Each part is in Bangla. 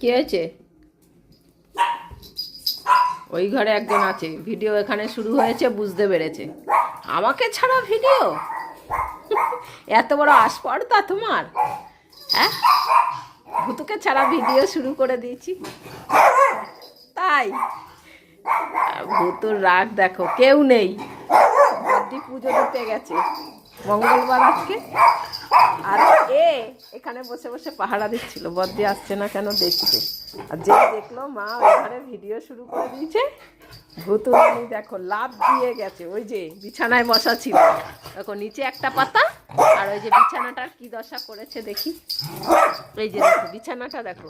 কি হয়েছে? ওই ঘরে একজন আছে। ভিডিও এখানে শুরু হয়েছে, বুঝতে পেরেছে। আমাকে ছাড়া ভিডিও? এত বড় আসপর্দা তোমার? হ্যাঁ? ভুতুকে ছাড়া ভিডিও শুরু করে দিয়েছি। তাই? ভুতুর রাগ দেখো, কেউ নেই। পুজো দিতে গেছে। মঙ্গলবার আজকে আর এ এখানে বসে বসে পাহারা দিচ্ছিল বদ্দি আসছে না কেন দেখতে আর যে দেখল মা ওখানে ভিডিও শুরু করে দিয়েছে ভুতু রানী দেখো লাভ দিয়ে গেছে ওই যে বিছানায় বসা ছিল দেখো নিচে একটা পাতা আর ওই যে বিছানাটার কি দশা করেছে দেখি এই যে দেখো বিছানাটা দেখো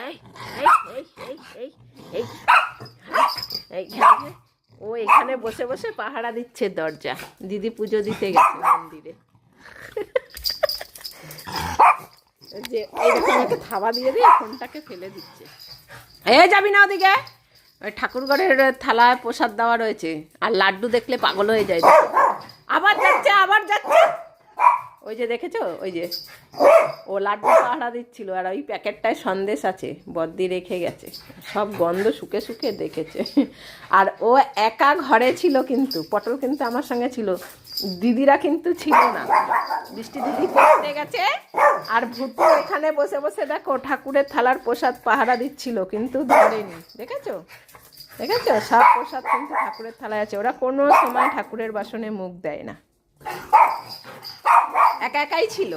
এই, এই, এই, এই, এই, এই, ও এখানে বসে বসে পাহারা দিচ্ছে দরজা। দিদি পুজো দিতে গেছে মন্দিরে। যে দেখো থাবা দিয়ে দিয়ে ফোনটাকে ফেলে দিচ্ছে। এ যাবি না ওদিকে? ওই ঠাকুরঘরের থালায় প্রসাদ দেওয়া রয়েছে। আর লাড্ডু দেখলে পাগল হয়ে যায়। আবার যাচ্ছে আবার যাচ্ছে। ওই যে দেখেছ? ওই যে ও লাড্ডু পাহারা দিচ্ছিল আর ওই প্যাকেটটায় সন্দেশ আছে বদ্দি রেখে গেছে। সব গন্ধ শুকে শুকে দেখেছে। আর ও একা ঘরে ছিল কিন্তু পটল কিন্তু আমার সঙ্গে ছিল। দিদিরা কিন্তু ছিল না। বৃষ্টি দিদি পড়তে গেছে আর ভুট্টু এখানে বসে বসে দেখো ঠাকুরের থালার প্রসাদ পাহারা দিচ্ছিল কিন্তু ধরেনি। দেখেছ? দেখেছ? সব প্রসাদ কিন্তু ঠাকুরের থালায় আছে। ওরা কোনো সময় ঠাকুরের বাসনে মুখ দেয় না। একা একাই ছিল।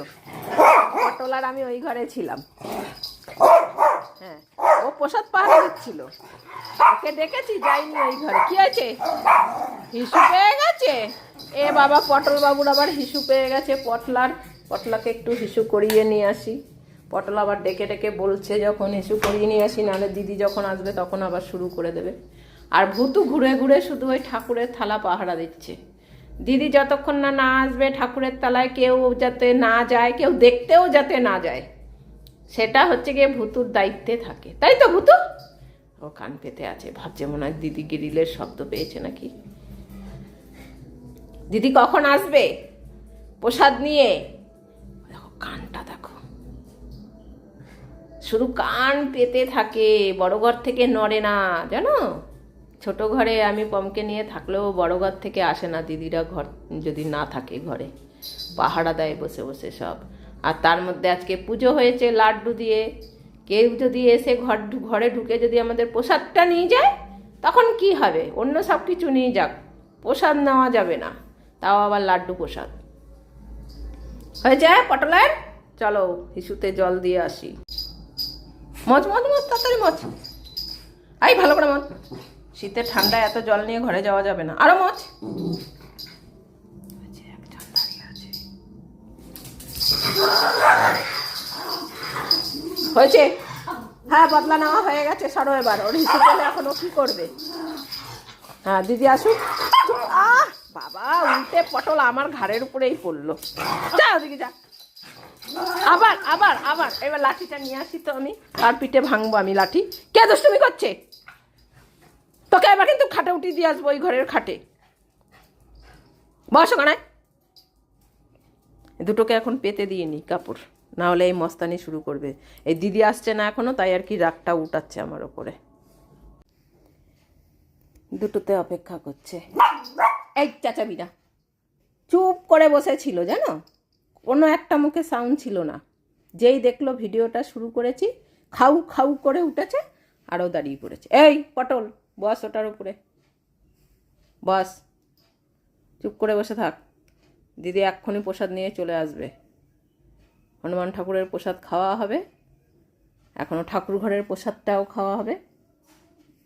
পটল আর আমি ওই ঘরে ছিলাম। হ্যাঁ ও প্রসাদ পাহারা দিচ্ছিল ওকে দেখেছি যাইনি ওই ঘরে। কি হয়েছে? হিসু পেয়ে গেছে? এ বাবা পটল বাবুর আবার হিসু পেয়ে গেছে। পটলার, পটলাকে একটু হিসু করিয়ে নিয়ে আসি। পটল আবার ডেকে ডেকে বলছে, যখন হিসু করিয়ে নিয়ে আসি, নাহলে দিদি যখন আসবে, তখন আবার শুরু করে দেবে। আর ভূতু ঘুরে ঘুরে শুধু ওই ঠাকুরের থালা পাহারা দিচ্ছে। দিদি যতক্ষণ না না আসবে ঠাকুরের তলায়, কেউ যাতে না যায়, কেউ দেখতেও যাতে না যায়, সেটা হচ্ছে গিয়ে ভুতুর দায়িত্বে থাকে। তাই তো ভুতু? ও কান পেতে আছে, ভাবছে মনে হয় দিদি গিরিলের শব্দ পেয়েছে নাকি? দিদি কখন আসবে? প্রসাদ নিয়ে? দেখো কানটা, দেখো। শুধু কান পেতে থাকে, বড় ঘর থেকে নড়ে না, জানো? ছোট ঘরে আমি পমকে নিয়ে থাকলেও বড় ঘর থেকে আসে না দিদিরা ঘর, যদি না থাকে ঘরে। পাহারা দেয় বসে বসে সব। আর তার মধ্যে আজকে পুজো হয়েছে লাড্ডু দিয়ে। কেউ যদি এসে ঘর ঘরে ঢুকে যদি আমাদের প্রসাদটা নিয়ে যায়, তখন কি হবে? অন্য সব কিছু নিয়ে যাক। প্রসাদ নেওয়া যাবে না। তাও আবার লাড্ডু প্রসাদ। হয়ে যায় পটলের? চলো হিসুতে জল দিয়ে আসি। মজ মজ মজ তাড়াতাড়ি মজ এই ভালো করে মজ শীতে ঠান্ডা এত জল নিয়ে ঘরে যাওয়া যাবে না। আরও আছে। হয়েছে? হ্যাঁ বদলা নেওয়া হয়ে গেছে, সরো এবার। ওর হিসেবে এখন ও কি করবে? হ্যাঁ দিদি আসুক। আহ, বাবা, উল্টে পটল আমার ঘাড়ের উপরেই পড়ল। যা ওদিকে যা। আবার আবার আবার। এবার লাঠিটা নিয়ে আসি তো আমি। আর পিঠে ভাঙবো আমি লাঠি। কে দুষ্টুমি করছে? তোকে এবার কিন্তু খাটে উঠিয়ে দিয়ে আসব ওই ঘরের খাটে। বস ওখানে। দুটোকে এখন পেতে দিয়ে নি কাপড়, না হলে এই মস্তানি শুরু করবে। এই দিদি আসছে না এখনও, তাই আর কি রাগটা উঠাচ্ছে আমার ওপরে। দুটোতে অপেক্ষা করছে। এই চাচাবিরা, চুপ করে বসেছিল জানো? কোনো একটা মুখে সাউন্ড ছিল না। যেই দেখল ভিডিওটা শুরু করেছি, খাউ খাউ করে উঠেছে আরও দাঁড়িয়ে পড়েছে। এই, পটল। বস ওটার উপরে। বস, চুপ করে বসে থাক। দিদি এক্ষুনি প্রসাদ নিয়ে চলে আসবে। হনুমান ঠাকুরের প্রসাদ খাওয়া হবে। এখনও ঠাকুর ঘরের প্রসাদটাও খাওয়া হবে।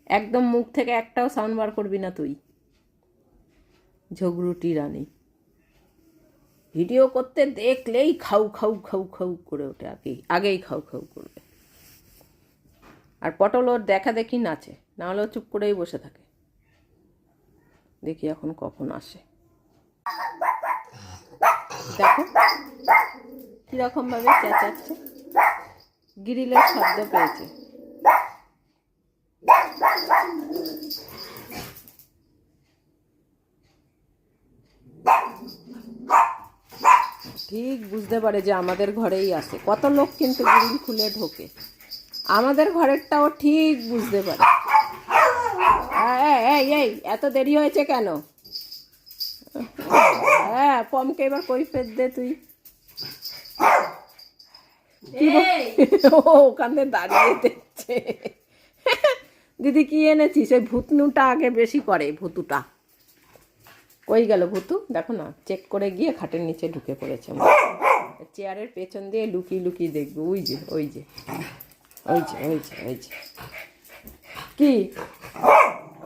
একদম মুখ থেকে একটাও সাউন্ড বার করবি না তুই। ঝগড়ুটি রানী। ভিডিও করতে দেখলেই খাউ খাউ খাউ খাউ করে ওঠে। আগেই আগেই খাউ খাউ করবে। আর পটল ওর দেখা দেখি নাচে। না হলে চুপ করেই বসে থাকে। দেখি এখন কখন আসে। দেখো কীরকম ভাবে চেঁচাচ্ছে। গিরিলের শব্দ পেয়েছে। ঠিক বুঝতে পারে যে আমাদের ঘরেই আছে। কত লোক কিন্তু গ্রিল খুলে ঢোকে। আমাদের ঘরেরটাও ঠিক বুঝতে পারে। এই, এই এই এত দেরি হয়েছে কেন? হ্যাঁ পমকে এবার কই ফের দে তুই। ও ওখানে দাঁড়িয়ে দেখছে। দিদি কি এনেছিস? ওই ভুতনুটা আগে বেশি করে ভুতুটা। কই গেল ভুতু? দেখো না চেক করে গিয়ে খাটের নিচে ঢুকে পড়েছে চেয়ারের পেছন দিয়ে লুকিয়ে লুকিয়ে দেখব। ওই যে ওই যে ওই যে ওই যে ওই যে। কি?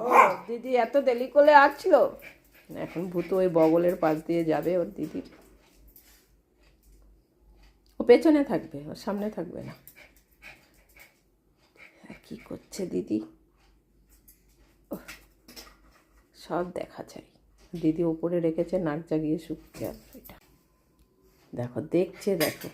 ও, দিদি এত দেরি করে আসছিল? এখন ভূত ওই বগলের পাশ দিয়ে যাবে ওর দিদির ও পেছনে থাকবে ওর সামনে থাকবে না। কি করছে দিদি? সব দেখা যায়। দিদি ওপরে রেখেছে, নাক জাগিয়ে শুকছে আর এটা দেখো, দেখছে, দেখো।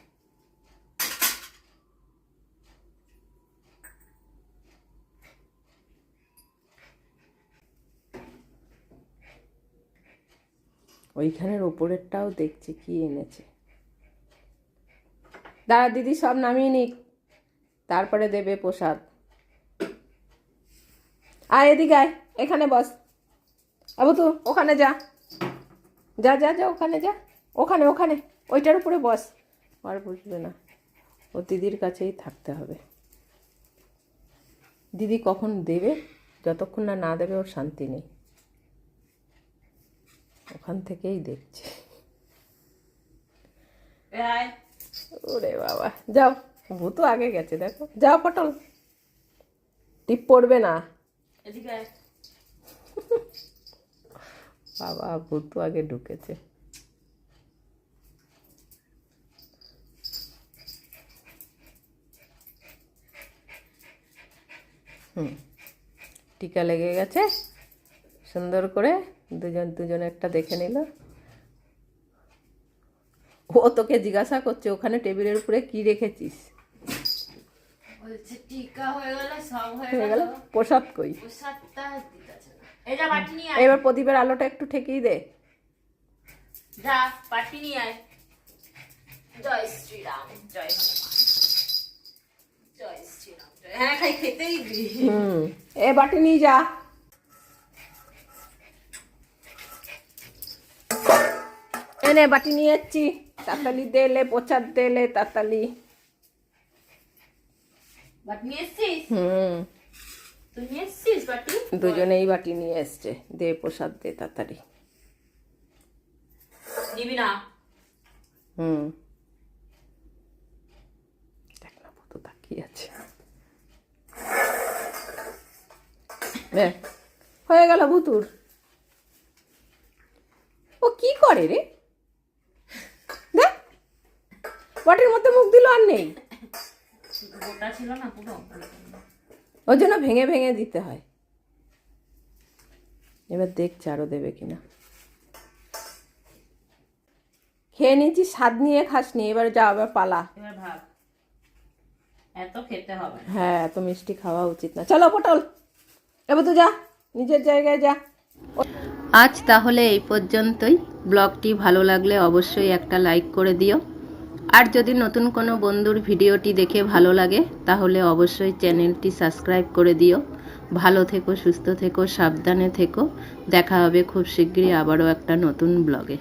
ওইখানের ওপরেরটাও দেখছে কি এনেছে। দাঁড়া, দিদি সব নামিয়ে নিক। তারপরে দেবে প্রসাদ। আর এদিকে আয়, এখানে বস। আবু তো ওখানে যা। যা যা যা, ওখানে যা। ওখানে ওখানে। ওইটার উপরে বস। আর বুঝবে না। ও দিদির কাছেই থাকতে হবে। দিদি কখন দেবে? যতক্ষণ না না দেবে, ওর শান্তি নেই। ওখান থেকেই দেখছে। ওরে বাবা। যাও ভূতও আগে গেছে দেখো। যাও পটল। টিপ পড়বে না। বাবা ভূত আগে ঢুকেছে। হুম। টিকা লেগে গেছে। সুন্দর করে দুজন দুজন একটা দেখে নিল। ও তোকে জিজ্ঞাসা করছে ওখানে টেবিলের উপরে কি রেখেছিস? প্রসাদ কই? এবার প্রদীপের আলোটা একটু ঠেকিয়ে দে। জয় শ্রীরাম জয় জয় শ্রীরাম হ্যাঁ খাই খেতেই এ বাটি নিয়ে যা। এনে বাটি নিয়ে যাচ্ছি তাতালি দেলে প্রচার দেলে তাতালি। হুম। দুজনেই বাটি নিয়ে এসছে। দে প্রসাদ দে তাড়াতাড়ি নিবি না? হুম। দেখ না কত তাকিয়ে আছে। হয়ে গেল ভুতুর। ও কি করে রে দেখ বাটির মধ্যে মুখ দিল আর নেই। গোটা ছিল না পুরো। ওই জন্য ভেঙে ভেঙে দিতে হয়। এবার দেখছে আরও দেবে কিনা। খেয়ে নিয়েছি স্বাদ নিয়ে খাস নি এবার যা আবার পালা। এত খেতে হবে হ্যাঁ এত মিষ্টি খাওয়া উচিত না। চলো পটল। এবার তো যা নিজের জায়গায় যা। আজ তাহলে এই পর্যন্তই। ব্লগটি ভালো লাগলে অবশ্যই একটা লাইক করে দিও। আর যদি নতুন কোনো বন্ধুর ভিডিওটি দেখে ভালো লাগে, তাহলে অবশ্যই চ্যানেলটি সাবস্ক্রাইব করে দিও। ভালো থেকো, সুস্থ থেকো, সাবধানে থেকো। দেখা হবে খুব শীঘ্রই আবারও একটা নতুন ব্লগে।